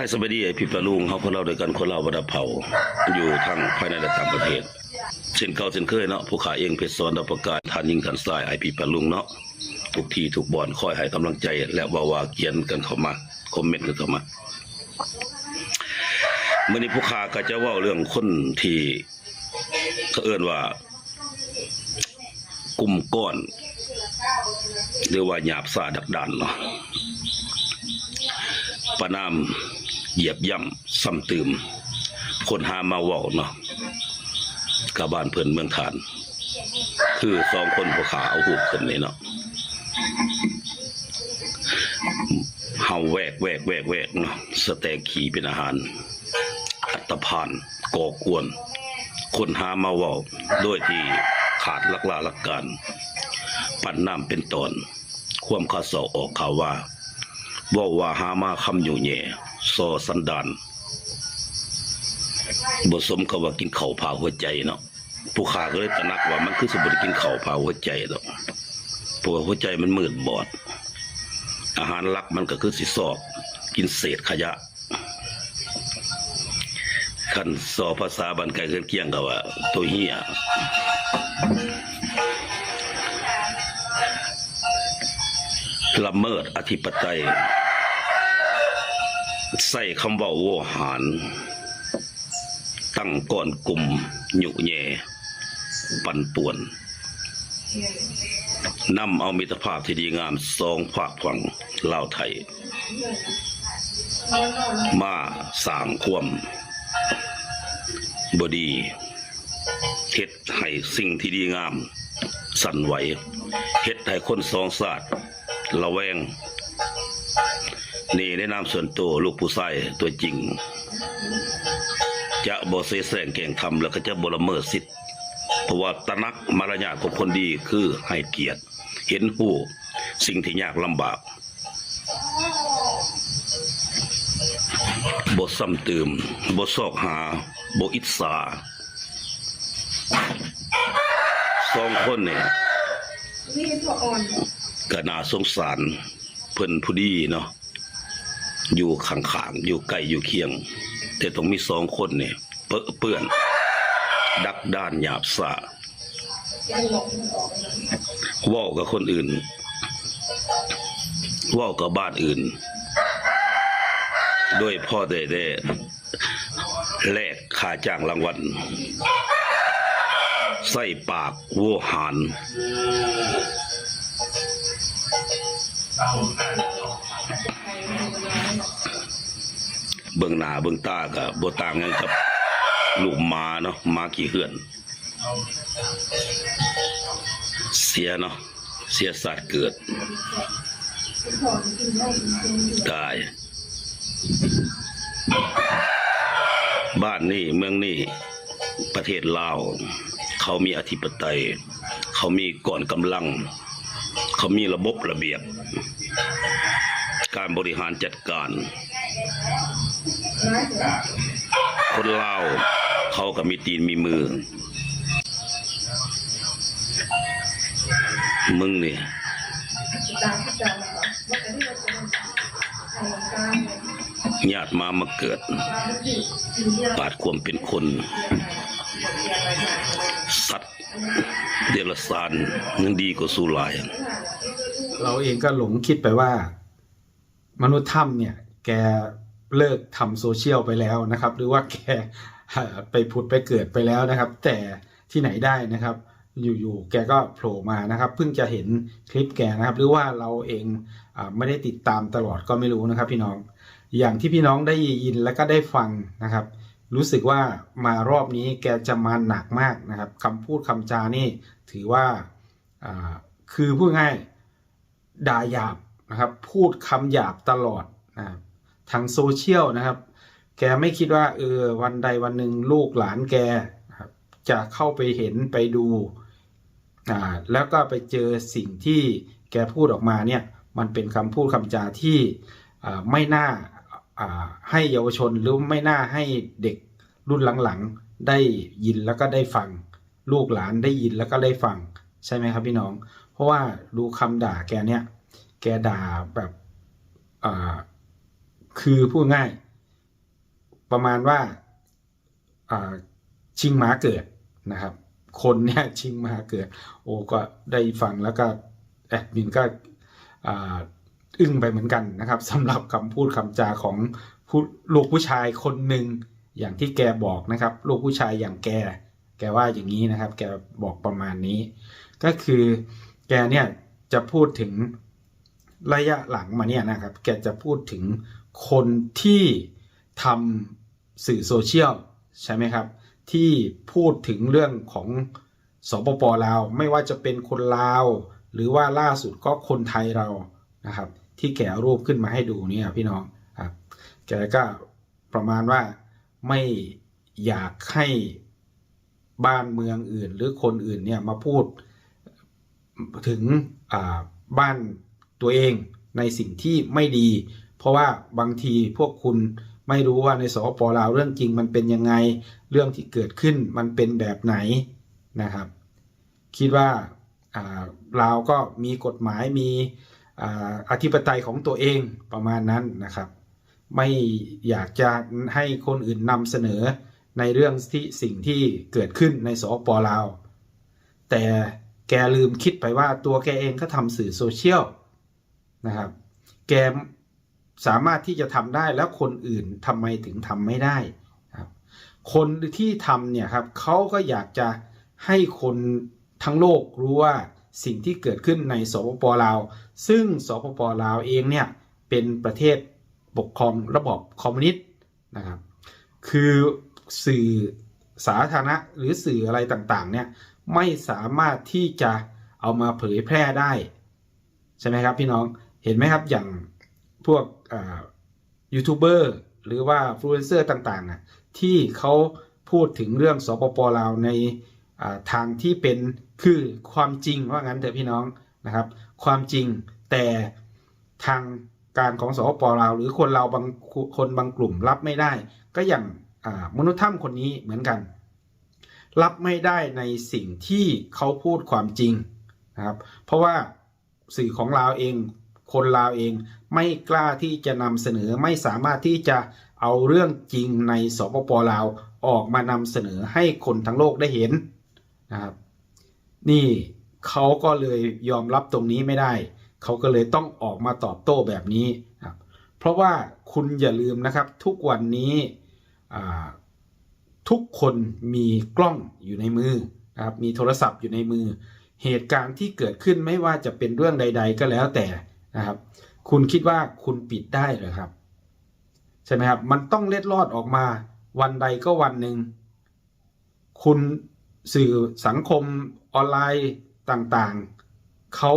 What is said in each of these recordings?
ายสบายดีไอพี่ปะลุงเขาคนเราด้วยกันคนเราบรรดาเผาอยู่ทั้งภายในและต่างประเทศเช่นเก่าเช่นเคยเนาะผู้ขาเองเพชรสอนดับประกาศทานยิงทันสายไอพี่ปะลุงเนาะทุกทีทุกบอลคอยให้กำลังใจ และว่าวาเกียนกันเข้ามาคอมเมนต์กันเข้ามาเมื่อนี้ผู้ขาก็จะเว่าเรื่องคนที่เขาเอื้อนว่ากลุ่มก้อน หรือว่าหยาบซาดักดันเนาะประนาม เหยียบย่ำซ้ำตืมคนหามาว่าเนาะกาบ้านเพิ่อนเมืองฐาน คือสองคนผู้ขาเอาหูขึ้นนี่เนาะเฮาแวกแวกแวกแวกเนาะสแตกขี่เป็นอาหาร อัตภานก่อกวน คนหามาว่าโดยที่ขาดลักลาลักการ ปั่นน้ำเป็นตอน ความข้าเสาออกข่าวว่าบอกว่าหามาคำอยู่แย่ ซอสันดานบสมกับว่ากินเข่าพาหัวใจเนาะผู้ขาก็เลยตระหนักว่ามันคือสมบูรกินเข่าพาหัวใจหรอกเพราะว่าหัวใจมันมืดบอด อาหารหลักมันก็คือสิสอบ กินเศษขยะขันสอภาษาบันไกลเกินเกียงกับว่า ตัวเฮียละเมิดอธิปไตย ใส่คำว่าโวหาร ตั้งก่อนกลุ่มหยุแย่ปันป่วนนำเอามิตรภาพที่ดีงามสองภาคฝั่งลาวไทย มาสางควมบดีเฮ็ดให้สิ่งที่ดีงาม สั่นไหวเฮ็ดให้คนสองศาสตร์ระแวง นี่แนะนำส่วนตัวลูกผู้ชายตัวจริง จะบ่เสแสงแก่งทำแล้วก็จะบ่ลเมิดสิทธิ์เพราะว่าตนักมารยาทของคนดีคือให้เกียรติ เห็นผู้สิ่งที่ยากลำบากบ่ซ้ำเติมบ่ซอกหาบ่อิจฉาสองคนเนี่ยนี่ตัวอ่อนก็น่าสงสารเพิ่นผู้ดีเนาะ อยู่ข้างๆอยู่ใกลอยู่เคียง แต่ต้องมีสองคนเนี่ยเปอะเปื้อน ดักด้านหยาบสายังหลงอกเว้ากับคนอื่นว้ากับบ้านอื่นโดยพ่อได้ได้แลกค่าจ้างรางวัลใส่ปากโวหาร เบิ่งหน้าเบิ่งตาก็บ่ต่างกันกับลูกมาเนาะมาขี้เหือน เสียเนาะเสียสัตว์เกิด ตาย บ้านนี่เมืองนี่ประเทศลาว เขามีอธิปไตย เขามีก่อนกำลัง เขามีระบบระเบียบ การบริหารจัดการ คนเล่าเขาก็มีตีนมีมือ มึงเนี่ตามที่จำแล้วก็ที่เราจะทำการญาติมามาเกิด ปาดความเป็นคน สัตว์เดรัจฉานยังดีกว่าสู้ลาย เราเองก็หลงคิดไปว่า มนุษย์ถ้ำเนี่ย แก เลิกทำโซเชียลไปแล้วนะครับ หรือว่าแกไปผุดไปเกิดไปแล้วนะครับ แต่ที่ไหนได้นะครับ อยู่ๆแกก็โผล่มานะครับ เพิ่งจะเห็นคลิปแกนะครับ หรือว่าเราเองอไม่ได้ติดตามตลอดก็ไม่รู้นะครับ พี่น้องอย่างที่พี่น้องได้ยินและก็ได้ฟังนะครับ รู้สึกว่ามารอบนี้แกจะมาหนักมากนะครับคำพูดคำจานี่ถือว่าอ่าคือพูดง่ายด่าหยาบนะครับ พูดคำหยาบตลอดนะครับ ทางโซเชียลนะครับ แกไม่คิดว่าเออวันใดวันหนึ่งลูกหลานแกครับจะเข้าไปเห็นไปดูอ่าแล้วก็ไปเจอสิ่งที่แกพูดออกมาเนี่ยมันเป็นคำพูดคำจาที่ไม่น่าให้เยาวชนหรือไม่น่าให้เด็กรุ่นหลังๆ ได้ยินแล้วก็ได้ฟัง ลูกหลานได้ยินแล้วก็ได้ฟังใช่ไหมครับพี่น้อง เพราะว่าดูคำด่าแกเนี่ย แกด่าแบบ คือพูดง่าย ประมาณว่าชิงหมาเกิดนะครับ คนเนี่ยชิงหมาเกิด โอ้ก็ได้ฟังแล้วก็แอดมินก็อึ้งไปเหมือนกันนะครับสำหรับคำพูดคำจาของผู้ลูกผู้ชายคนหนึ่งอย่างที่แกบอกนะครับ ลูกผู้ชายอย่างแก แกว่าอย่างนี้นะครับ แกบอกประมาณนี้ ก็คือแกเนี่ยจะพูดถึงระยะหลังมาเนี่ยนะครับ แกจะพูดถึง คนที่ทำสื่อโซเชียลใช่ไหมครับ ที่พูดถึงเรื่องของสปปลาวไม่ว่าจะเป็นคนลาว หรือว่าล่าสุดก็คนไทยเรานะครับ ที่แกรูปขึ้นมาให้ดูเนี่ยพี่น้องครับแกก็ประมาณว่าไม่อยากให้บ้านเมืองอื่น หรือคนอื่นเนี่ยมาพูดถึงบ้านตัวเองในสิ่งที่ไม่ดี เพราะว่าบางทีพวกคุณไม่รู้ว่าในสปปลาวเรื่องจริงมันเป็นยังไง เรื่องที่เกิดขึ้นมันเป็นแบบไหนนะครับ คิดว่าลาวก็มีกฎหมายมีออธิปไตยของตัวเองประมาณนั้นนะครับ ไม่อยากจะให้คนอื่นนำเสนอในเรื่องที่สิ่งที่เกิดขึ้นในสปลาว แต่แกลืมคิดไปว่าตัวแกเองก็ทำสื่อโซเชียลนะครับ แก สามารถที่จะทำได้แล้วคนอื่นทำไมถึงทำไม่ได้ครับคนที่ทำเนี่ยครับเขาก็อยากจะให้คนทั้งโลกรู้ว่าสิ่งที่เกิดขึ้นในสปปลาว ซึ่งสปปลาวเองเนี่ยเป็นประเทศปกครองระบอบคอมมิวนิสต์นะครับคือสื่อสาธารณะหรือสื่ออะไรต่างๆเนี่ยไม่สามารถที่จะเอามาเผยแพร่ได้ ใช่ไหมครับพี่น้องเห็นไหมครับอย่าง พวกยูทูบเบอร์หรือว่าฟลูเอนเซอร์ต่างๆที่เขาพูดถึงเรื่องสปปลาวในทางที่เป็นคือความจริงว่างั้นเถอะพี่น้องนะครับ ความจริงแต่ทางการของสปปลาวหรือคนเราบางคนบางกลุ่มรับไม่ได้ ก็อย่างมนุษย์ถ้ำคนนี้เหมือนกัน รับไม่ได้ในสิ่งที่เขาพูดความจริงนะครับ เพราะว่าสื่อของลาวเอง คนลาวเองไม่กล้าที่จะนำเสนอไม่สามารถที่จะเอาเรื่องจริงในสปปลาวออกมานำเสนอให้คนทั้งโลกได้เห็นนะครับ นี่เขาก็เลยยอมรับตรงนี้ไม่ได้ เขาก็เลยต้องออกมาตอบโต้แบบนี้ครับเพราะว่าคุณอย่าลืมนะครับทุกวันนี้ทุกคนมีกล้องอยู่ในมือนะครับมีโทรศัพท์อยู่ในมือ เหตุการณ์ที่เกิดขึ้นไม่ว่าจะเป็นเรื่องใด ๆ ก็แล้วแต่ นะครับ คุณคิดว่าคุณปิดได้เหรอครับ ใช่ไหมครับ มันต้องเล็ดลอดออกมา วันใดก็วันหนึ่งคุณสื่อสังคมออนไลน์ต่างๆ เขา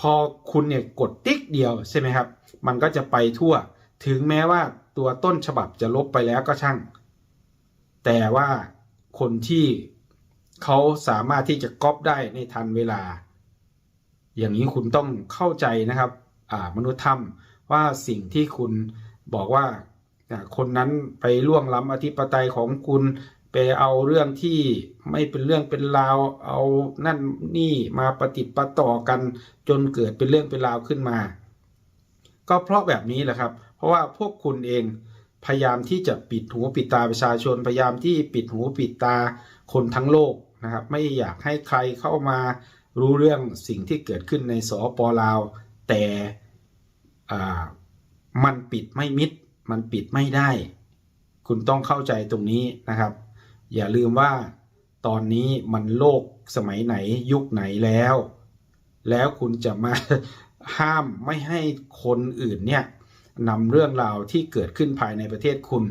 พอคุณเนี่ยกดติ๊กเดียวใช่ไหมครับ มันก็จะไปทั่ว ถึงแม้ว่าตัวต้นฉบับจะลบไปแล้วก็ช่าง แต่ว่าคนที่เขาสามารถที่จะก๊อปได้ในทันเวลา อย่างนี้คุณต้องเข้าใจนะครับมนุษย์ธรรมว่าสิ่งที่คุณบอกว่าคนนั้นไปล่วงล้ำอธิปไตยของคุณไปเอาเรื่องที่ไม่เป็นเรื่องเป็นราวเอานั่นนี่มาประติปต่อกันจนเกิดเป็นเรื่องเป็นราวขึ้นมา ก็เพราะแบบนี้แหละครับ เพราะว่าพวกคุณเองพยายามที่จะปิดหูปิดตาประชาชน พยายามที่ปิดหูปิดตาคนทั้งโลกนะครับ ไม่อยากให้ใครเข้ามา รู้เรื่องสิ่งที่เกิดขึ้นในสปลาว แต่มันปิดไม่มิด มันปิดไม่ได้ คุณต้องเข้าใจตรงนี้นะครับ อย่าลืมว่าตอนนี้มันโลกสมัยไหนยุคไหนแล้ว แล้วคุณจะมาห้ามไม่ให้คนอื่นเนี่ยนำเรื่องราวที่เกิดขึ้นภายในประเทศคุณ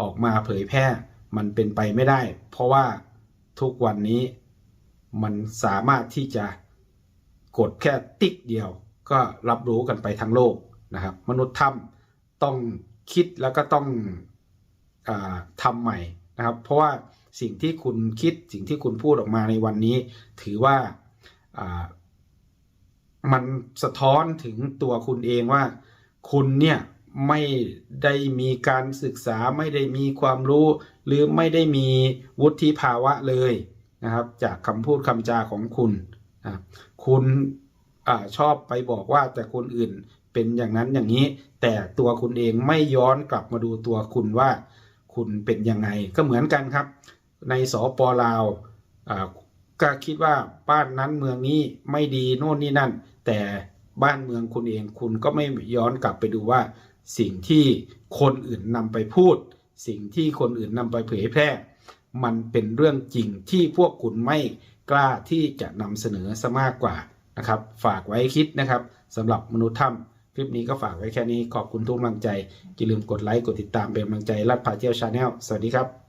ออกมาเผยแพร่ มันเป็นไปไม่ได้ เพราะว่าทุกวันนี้ มันสามารถที่จะกดแค่ติ๊กเดียว ก็รับรู้กันไปทั้งโลกนะครับ มนุษย์ถ้ำต้องคิดแล้วก็ต้องอทำใหม่นะครับ เพราะว่าสิ่งที่คุณคิดสิ่งที่คุณพูดออกมาในวันนี้ ถือว่ามันสะท้อนถึงตัวคุณเองว่า คุณเนี่ยไม่ได้มีการศึกษาไม่ได้มีความรู้ หรือไม่ได้มีวุฒิภาวะเลย นะครับ จากคำพูดคำจาของคุณนะคุณอชอบไปบอกว่าแต่คนอื่นเป็นอย่างนั้นอย่างนี้ แต่ตัวคุณเองไม่ย้อนกลับมาดูตัวคุณว่าคุณเป็นยังไงก็เหมือนกันครับ ในสปลาวอ่าก็คิดว่าบ้านนั้นเมืองนี้ไม่ดีโน่นนี่นั่น แต่บ้านเมืองคุณเองคุณก็ไม่ย้อนกลับไปดูว่า สิ่งที่คนอื่นนำไปพูด สิ่งที่คนอื่นนำไปเผยแพร่ มันเป็นเรื่องจริงที่พวกคุณไม่กล้าที่จะนำเสนอซะมากกว่านะครับ ฝากไว้คิดนะครับสำหรับมนุษย์ถ้ำคลิปนี้ก็ฝากไว้แค่นี้ขอบคุณทุกกำลังใจอย่าลืมกดไลค์กดติดตามเป็นกำลังใจรัดพาเที่ยวชาแนลสวัสดีครับ